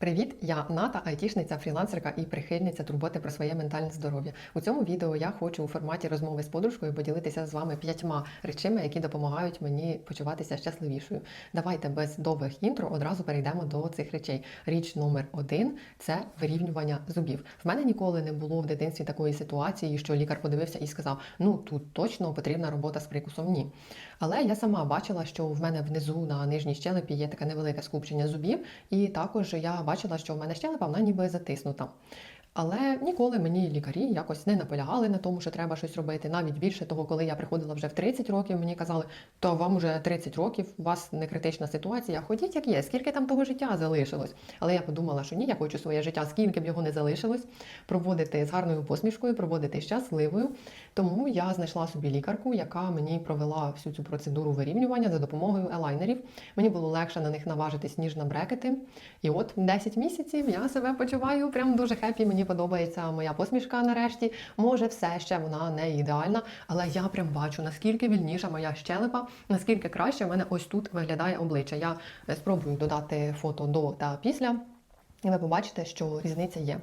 Привіт, я Ната, айтішниця, фрілансерка і прихильниця турботи про своє ментальне здоров'я. У цьому відео я хочу у форматі розмови з подружкою поділитися з вами п'ятьма речами, які допомагають мені почуватися щасливішою. Давайте без довгих інтро одразу перейдемо до цих речей. Річ номер один це вирівнювання зубів. В мене ніколи не було в дитинстві такої ситуації, що лікар подивився і сказав: ну тут точно потрібна робота з прикусом. Ні. Але я сама бачила, що в мене внизу на нижній щелепі є таке невелике скупчення зубів, і також я бачила, що в мене щелепа вона ніби затиснута. Але ніколи мені лікарі якось не наполягали на тому, що треба щось робити. Навіть більше того, коли я приходила вже в 30 років, мені казали, то вам вже 30 років, у вас не критична ситуація. Ходіть як є, скільки там того життя залишилось. Але я подумала, що ні, я хочу своє життя, скільки б його не залишилось, проводити з гарною посмішкою, проводити щасливою. Тому я знайшла собі лікарку, яка мені провела всю цю процедуру вирівнювання за допомогою елайнерів. Мені було легше на них наважитись, ніж на брекети. І от 10 місяців я себе почуваю прям дуже хеппі. Мені подобається моя посмішка нарешті. Може, все ще вона не ідеальна, але я прям бачу, наскільки вільніша моя щелепа, наскільки краще в мене ось тут виглядає обличчя. Я е, спробую додати фото до та після, і ви побачите, що різниця є.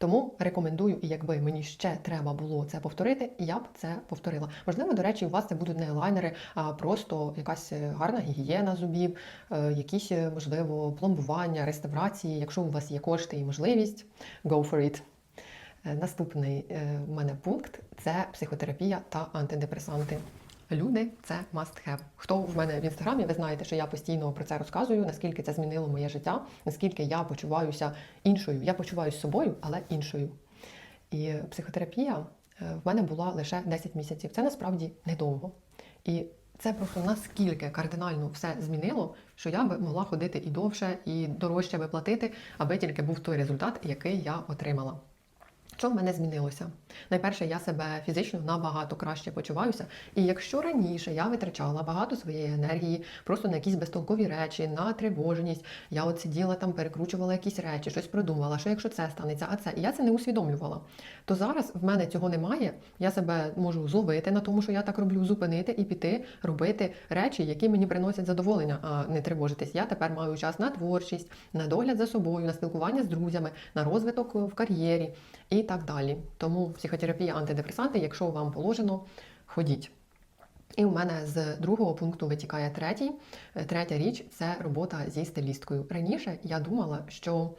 Тому рекомендую, і якби мені ще треба було це повторити, я б це повторила. Можливо, до речі, у вас це будуть не елайнери, а просто якась е, гарна гігієна зубів, е, якісь, е, можливо, пломбування, реставрації. Якщо у вас є кошти і можливість, go for it. Наступний в мене пункт це психотерапія та антидепресанти. Люди це must have. Хто в мене в інстаграмі, ви знаєте, що я постійно про це розказую, наскільки це змінило моє життя, наскільки я почуваюся іншою. Я почуваюся собою, але іншою. І психотерапія е, в мене була лише 10 місяців. Це насправді недовго. І це просто наскільки кардинально все змінило, що я би могла ходити і довше, і дорожче би платити, аби тільки був той результат, який я отримала. Що в мене змінилося? Найперше, я себе фізично набагато краще почуваюся. І якщо раніше я витрачала багато своєї енергії просто на якісь безтолкові речі, на тривоженість, я от сиділа там, перекручувала якісь речі, щось придумувала, що якщо це станеться, а це, і я це не усвідомлювала. То зараз в мене цього немає. Я себе можу зловити на тому, що я так роблю, зупинити і піти робити речі, які мені приносять задоволення, а не тривожитись. Я тепер маю час на творчість, на догляд за собою, на спілкування з друзями, на розвиток в кар'єрі і так далі. Тому психотерапія, антидепресанти, якщо вам положено, ходіть. І у мене з другого пункту витікає третій. Е, Третя річ це робота зі стилісткою. Раніше я думала, що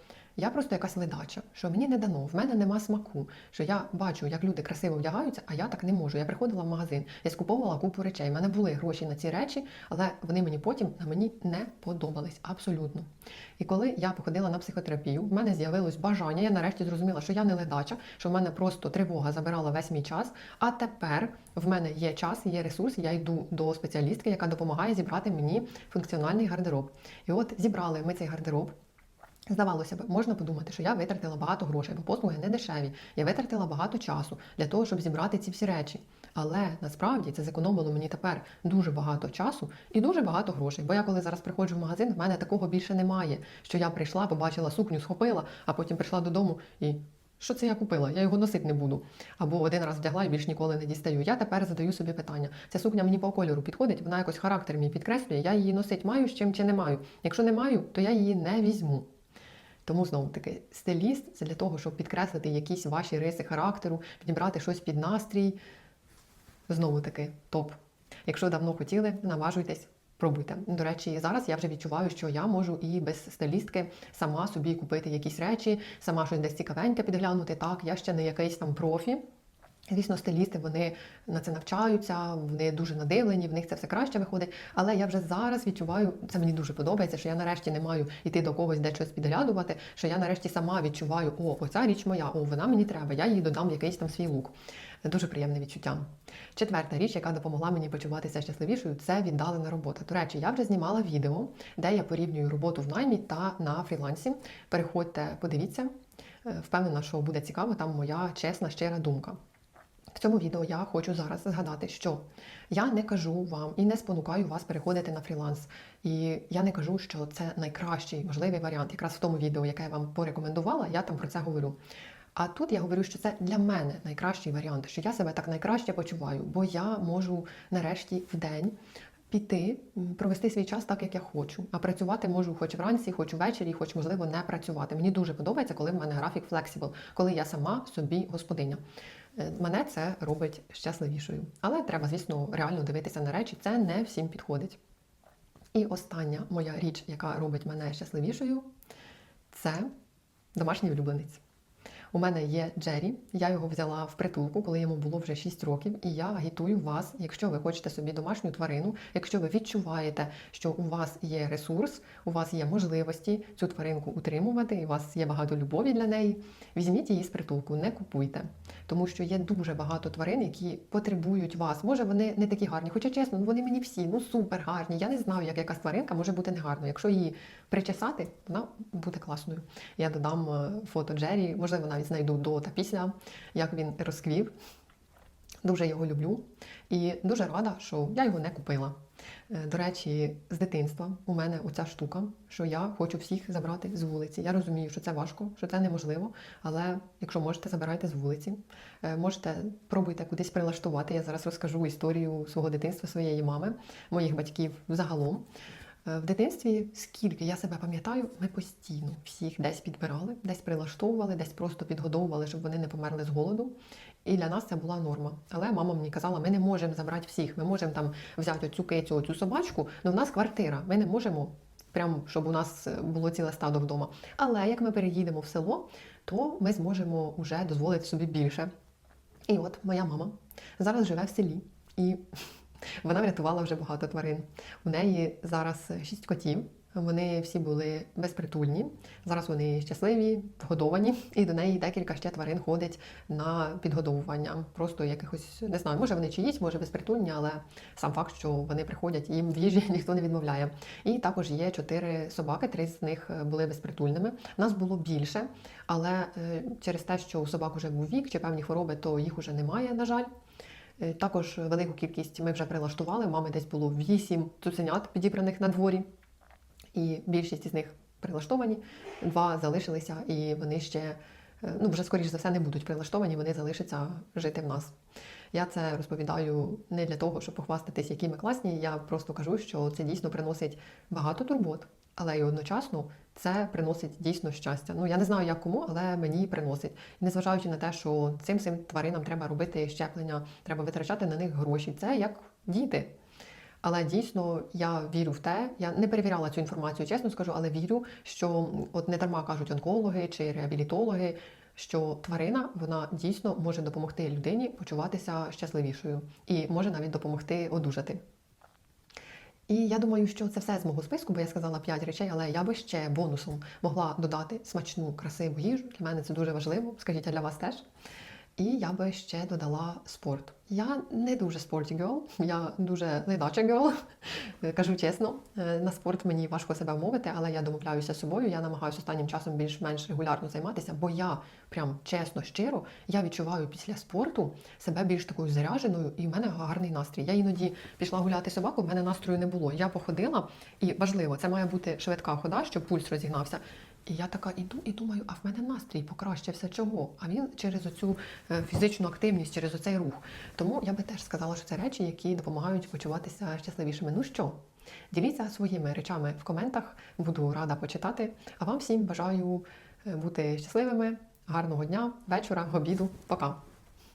я просто якась ледача, що мені не дано, в мене нема смаку, що я бачу, як люди красиво вдягаються, а я так не можу. Я приходила в магазин, я скуповувала купу речей. У мене були гроші на ці речі, але вони мені потім на мені не подобались абсолютно. І коли я походила на психотерапію, в мене з'явилось бажання. Я нарешті зрозуміла, що я не ледача, що в мене просто тривога забирала весь мій час. А тепер в мене є час, є ресурс. Я йду до спеціалістки, яка допомагає зібрати мені функціональний гардероб. І от зібрали ми цей гардероб. Здавалося б, можна подумати, що я витратила багато грошей, бо послуги не дешеві. Я витратила багато часу для того, щоб зібрати ці всі речі. Але насправді це зекономило мені тепер дуже багато часу і дуже багато грошей. Бо я коли зараз приходжу в магазин, в мене такого більше немає. Що я прийшла, побачила сукню, схопила, а потім прийшла додому і. Що це я купила? Я його носити не буду. Або один раз вдягла і більш ніколи не дістаю. Я тепер задаю собі питання: ця сукня мені по кольору підходить, вона якось характер мій підкреслює, я її носить маю з чим чи не маю. Якщо не маю, то я її не візьму. Тому знову таки стиліст це для того, щоб підкреслити якісь ваші риси характеру, підібрати щось під настрій. Знову таки топ. Якщо давно хотіли, наважуйтесь. Пробуйте. До речі, зараз я вже відчуваю, що я можу і без стилістки сама собі купити якісь речі, сама щось десь цікавеньке підглянути. Так, я ще не якийсь там профі. Звісно, стилісти вони на це навчаються, вони дуже надивлені, в них це все краще виходить. Але я вже зараз відчуваю, це мені дуже подобається, що я нарешті не маю йти до когось де щось підглядувати, що я нарешті сама відчуваю, о, оця річ моя, о, вона мені треба, я їй додам якийсь там свій лук. Дуже приємне відчуття. Четверта річ, яка допомогла мені почуватися щасливішою, це віддалена робота. До речі, я вже знімала відео, де я порівнюю роботу в наймі та на фрілансі. Переходьте, подивіться. Е, Впевнена, що буде цікаво, там моя чесна, щира думка. В цьому відео я хочу зараз згадати, що я не кажу вам і не спонукаю вас переходити на фріланс. І я не кажу, що це найкращий можливий варіант. Якраз в тому відео, яке я вам порекомендувала, я там про це говорю. А тут я говорю, що це для мене найкращий варіант, що я себе так найкраще почуваю, бо я можу нарешті в день піти, провести свій час так, як я хочу. А працювати можу хоч вранці, хоч ввечері, хоч можливо не працювати. Мені дуже подобається, коли в мене графік флексібл, коли я сама собі господиня. Е, Мене це робить щасливішою. Але треба, звісно, реально дивитися на речі. Це не всім підходить. І остання моя річ, яка робить мене щасливішою, це домашній улюбленець. У мене є Джері, я його взяла в притулку, коли йому було вже 6 років, і я агітую вас, якщо ви хочете собі домашню тварину, якщо ви відчуваєте, що у вас є ресурс, у вас є можливості цю тваринку утримувати, і у вас є багато любові для неї, візьміть її з притулку, не купуйте. Тому що є дуже багато тварин, які потребують вас. Може, вони не такі гарні, хоча чесно, ну вони мені всі ну супер гарні. Я не знаю, як якась тваринка може бути негарною. Якщо її причесати, вона буде класною. Я додам е, фото Джері, можливо, навіть знайду до та після, як він розквів. Дуже його люблю і дуже рада, що я його не купила. Е, До речі, з дитинства у мене оця штука, що я хочу всіх забрати з вулиці. Я розумію, що це важко, що це неможливо, але якщо можете, забирайте з вулиці. Е, Можете пробуйте кудись прилаштувати. Я зараз розкажу історію свого дитинства, своєї мами, моїх батьків загалом. Е, В дитинстві, скільки я себе пам'ятаю, ми постійно всіх десь підбирали, десь прилаштовували, десь просто підгодовували, щоб вони не померли з голоду. І для нас це була норма. Але мама мені казала, ми не можемо забрати всіх. Ми можемо там взяти оцю кицю, оцю собачку, але в нас квартира. Ми не можемо, прям щоб у нас було ціле стадо вдома. Але як ми переїдемо в село, то ми зможемо вже дозволити собі більше. І от моя мама зараз живе в селі, і вона врятувала вже багато тварин. У неї зараз шість котів. Вони всі були безпритульні. Зараз вони щасливі, вгодовані, і до неї декілька ще тварин ходить на підгодовування. Просто якихось не знаю, може вони чиїсь, може безпритульні, але сам факт, що вони приходять, їм в їжі ніхто не відмовляє. І також є чотири собаки, три з них були безпритульними. Нас було більше, але е, через те, що у собак вже був вік чи певні хвороби, то їх уже немає, на жаль. Е, Також велику кількість ми вже прилаштували. У мами десь було вісім цуценят підібраних на дворі, і більшість із них прилаштовані. Два залишилися, і вони ще е, ну вже скоріш за все не будуть прилаштовані, вони залишаться жити в нас. Я це розповідаю не для того, щоб похвастатись, які ми класні. Я просто кажу, що це дійсно приносить багато турбот, але й одночасно це приносить дійсно щастя. Ну я не знаю, як кому, але мені приносить. І незважаючи на те, що цим цим тваринам треба робити щеплення, треба витрачати на них гроші. Це як діти. Але дійсно я вірю в те, я не перевіряла цю інформацію, чесно скажу, але вірю, що от не дарма кажуть онкологи чи реабілітологи, що тварина вона дійсно може допомогти людині почуватися щасливішою і може навіть допомогти одужати. І я думаю, що це все з мого списку, бо я сказала 5 речей, але я би ще бонусом могла додати смачну, красиву їжу. Для мене це дуже важливо, скажіть, а для вас теж. І я би ще додала спорт. Я не дуже спорті герл, я дуже ледача герл, кажу чесно. Е, На спорт мені важко себе вмовити, але я домовляюся з собою. Я намагаюся останнім часом більш-менш регулярно займатися, бо я прям чесно, щиро, я відчуваю після спорту себе більш такою заряженою, і в мене гарний настрій. Я іноді пішла гуляти собаку, в мене настрою не було. Я походила, і важливо, це має бути швидка хода, щоб пульс розігнався. І я така іду і думаю, а в мене настрій покращився чого? А він через оцю е, фізичну активність, через оцей рух. Тому я би теж сказала, що це речі, які допомагають почуватися щасливішими. Ну що, діліться своїми речами в коментах, буду рада почитати. А вам всім бажаю е, бути щасливими, гарного дня, вечора, обіду. Пока!